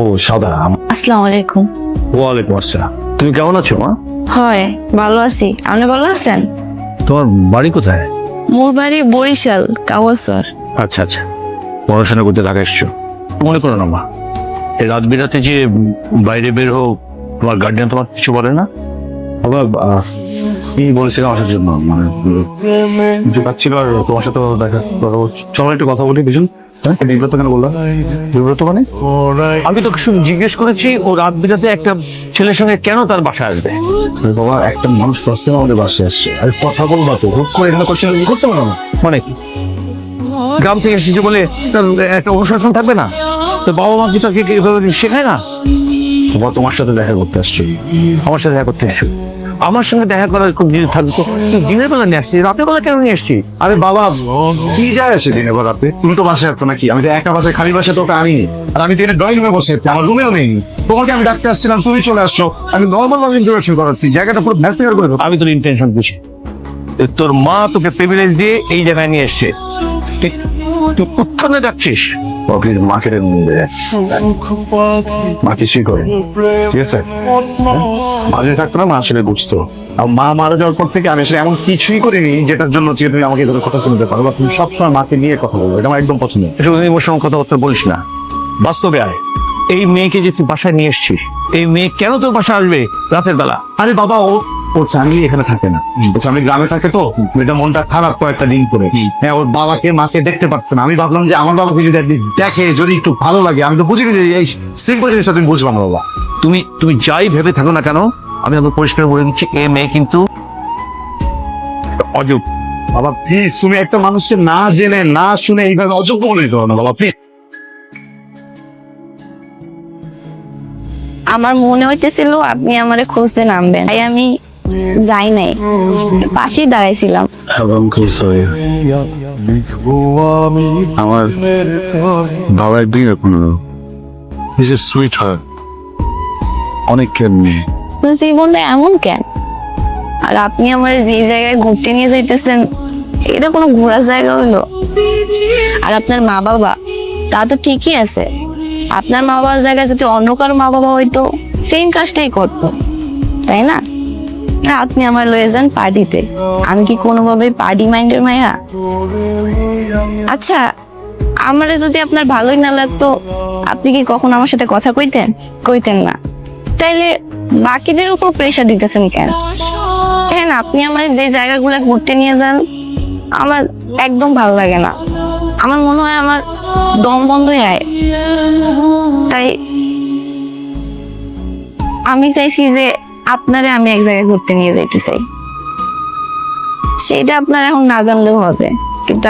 ও সাদা আসসালামু আলাইকুম। ওয়ালাইকুম আসসালাম। তুমি কেমন আছো মা? হয় ভালো আছি। আপনি ভালো আছেন? তোমার বাড়ি কোথায়? মোর বাড়ি বরিশাল কাওয়াসর। আচ্ছা আচ্ছা। পড়াশোনা করতে ঢাকা এসছো? মনে করো না মা। এই রাত বিরাতে যে বাইরে বের হোক তোমার গার্ডিয়ান তোমার কিছু বলে না? বাবা কি বলেছিলাম আসার জন্য? মানে ছিল আর তোমার সাথে দেখা চলো একটু কথা বলি দুজন বিব্রত কেন বললাম বিব্রত মানে? আমি তো জিজ্ঞেস করেছি ও রাত বিরাতে একটা ছেলের সঙ্গে কেন তার বাসায় আসবে? বাবা একটা মানুষ প্রশ্ন আমাদের বাসায় আসছে। আর কথা বলবা তো হুট করে এখানে কোশ্চেন করতে পারো না? মানে গ্রাম থেকে এসেছে বলে তার একটা অনুশাসন থাকবে না? তো বাবা মা কি তাকে শেখায় না? বাবা তোমার সাথে দেখা করতে আসছে। আমার সাথে দেখা করতে আসছো আমার সঙ্গে দেখা করার খুব জিনিস থাকতো তুই দিনের বেলা নিয়ে আসছি রাতের বেলা কেন নিয়ে আসছি আরে বাবা কি যায় আসে দিনে বেলা তুমি তো বাসায় আছো নাকি? আমি তো একা বাসায় খালি বাসায় তোকে আনি আর আমি তো এখানে ড্রয়িং রুমে বসে আছি আমার রুমেও নেই। তোমাকে আমি ডাকতে আসছিলাম তুমি চলে আসছো। আমি নর্মাল ভাবে ইন্টারাকশন করাচ্ছি জায়গাটা পুরো ম্যাসেজার করে দেবো আমি তোর ইন্টেনশন বুঝি। তোর মা তোকে প্রিভিলেজ দিয়ে এই জায়গায় নিয়ে এসছে। ঠিক তুই প্লিজ মাকে মা কিছুই করে ঠিক আছে? মাঝে থাকতো না মা আসলে বুঝতো। আর মা মারা যাওয়ার পর থেকে আমি আসলে এমন কিছুই করিনি যেটার জন্য যে তুমি আমাকে কথা শুনতে পারো। বা তুমি সবসময় মাকে নিয়ে কথা বলব এটা আমার একদম পছন্দ। এটা ইমোশনাল কথাবার্তা বলিস না। বাস্তবে আয়। এই মেয়েকে যে তুই বাসায় নিয়ে এসছিস এই মেয়ে কেন তোর বাসায় আসবে রাতের বেলা? আরে বাবা ও ওর ফ্যামিলি এখানে থাকে না। ওর ফ্যামিলি গ্রামে থাকে তো মেয়েটা মনটা খারাপ কয়েকটা দিন করে হ্যাঁ ওর বাবাকে মাকে দেখতে পাচ্ছে না। আমি ভাবলাম যে আমার বাবাকে যদি দেখে যদি একটু ভালো লাগে আমি তো বুঝি যে এই সিম্পল জিনিসটা তুমি বুঝবা না বাবা। তুমি তুমি যাই ভেবে থাকো না কেন আমি পরিষ্কার বলে দিচ্ছি এ মেয়ে কিন্তু অযোগ বাবা প্লিজ তুমি একটা মানুষকে না জেনে না শুনে এইভাবে অযোগ্য বলে দিতে পারো না বাবা প্লিজ আমার মনে হইতেছিল আপনি আমারে খুঁজতে নামবেন। তাই আমি যাই নাই। পাশেই দাঁড়াইছিলাম। এবং আমার বাবার বিয়ে কোনো ইজ এ সুইট হার্ট অনেক আপনার জীবনটা এমন কেন? আর আপনি আমার যে জায়গায় ঘুরতে নিয়ে যাইতেছেন এটা কোনো ঘোরার জায়গা হইল আর আপনার মা বাবা তা তো ঠিকই আছে। আপনার মা বাবার জায়গায় যদি অন্য কারও মা বাবা হইতো সেম কাজটাই করতো। তাই না? আপনি আমার লয়ে যান পার্টিতে। আমি কি কোনোভাবে পার্টি মাইন্ডের মায়া? আচ্ছা আমারে যদি আপনার ভালোই না লাগতো, আপনি কি কখন আমার সাথে কথা কইতেন? কইতেন না। তাইলে বাকিদের উপর প্রেশার দিতেছেন কেন? হ্যাঁ আপনি আমার যে জায়গাগুলো ঘুরতে নিয়ে যান, আমার একদম ভালো লাগে না। আমার মনে হয় আমার দম বন্ধ যায় তাই আমি চাইছি যে আপনারে আমি এক জায়গায় ঘুরতে নিয়ে যেতে চাই। সেটা আপনার এখন না জানলেও হবে, কিন্তু